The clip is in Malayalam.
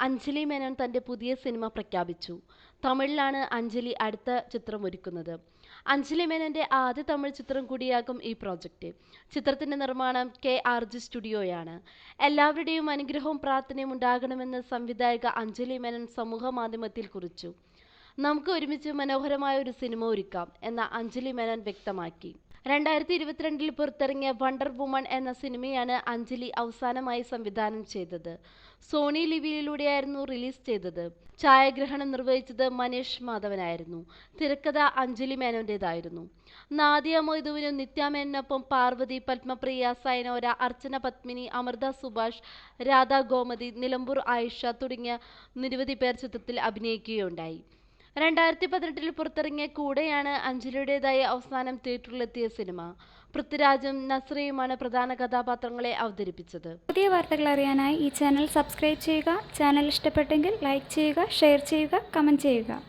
അഞ്ജലി മേനോൻ തന്റെ പുതിയ സിനിമ പ്രഖ്യാപിച്ചു. തമിഴിലാണ് അഞ്ജലി അടുത്ത ചിത്രം ഒരുക്കുന്നത്. അഞ്ജലി മേനോന്റെ ആദ്യ തമിഴ് ചിത്രം കൂടിയാകും ഈ പ്രോജക്റ്റ്. ചിത്രത്തിന്റെ നിർമ്മാണം കെ ആർ ജി സ്റ്റുഡിയോയാണ്. എല്ലാവരുടെയും അനുഗ്രഹവും പ്രാർത്ഥനയും ഉണ്ടാകണമെന്ന് സംവിധായക അഞ്ജലി മേനോൻ സമൂഹ മാധ്യമത്തിൽ കുറിച്ചു. നമുക്ക് ഒരുമിച്ച് മനോഹരമായ ഒരു സിനിമ ഒരുക്കാം എന്ന അഞ്ജലി മേനോൻ വ്യക്തമാക്കി. രണ്ടായിരത്തി ഇരുപത്തിരണ്ടിൽ പുറത്തിറങ്ങിയ വണ്ടർ വുമൺ എന്ന സിനിമയാണ് അഞ്ജലി അവസാനമായി സംവിധാനം ചെയ്തത്. സോണി ലിവിയിലൂടെയായിരുന്നു റിലീസ് ചെയ്തത്. ഛായാഗ്രഹണം നിർവഹിച്ചത് മനേഷ് മാധവനായിരുന്നു. തിരക്കഥ അഞ്ജലി മേനോന്റേതായിരുന്നു നാദിയ മൊയ്തുവിനും നിത്യ മേനോനൊപ്പം പാർവതി പത്മപ്രിയ സൈനോര അർച്ചന പത്മിനി അമൃത സുഭാഷ് രാധാ ഗോമതി നിലമ്പൂർ ആയിഷ തുടങ്ങിയ നിരവധി പേർ ചിത്രത്തിൽ അഭിനയിക്കുകയുണ്ടായി. രണ്ടായിരത്തി പതിനെട്ടിൽ പുറത്തിറങ്ങിയ കൂടെയാണ് അഞ്ജലിയുടേതായി അവസാനം തിയേറ്ററിലെത്തിയ സിനിമ. പൃഥ്വിരാജും നസ്രയുമാണ് പ്രധാന കഥാപാത്രങ്ങളെ അവതരിപ്പിച്ചത്. പുതിയ വാർത്തകൾ അറിയാനായി ഈ ചാനൽ സബ്സ്ക്രൈബ് ചെയ്യുക. ചാനൽ ഇഷ്ടപ്പെട്ടെങ്കിൽ ലൈക്ക് ചെയ്യുക ഷെയർ ചെയ്യുക കമന്റ് ചെയ്യുക.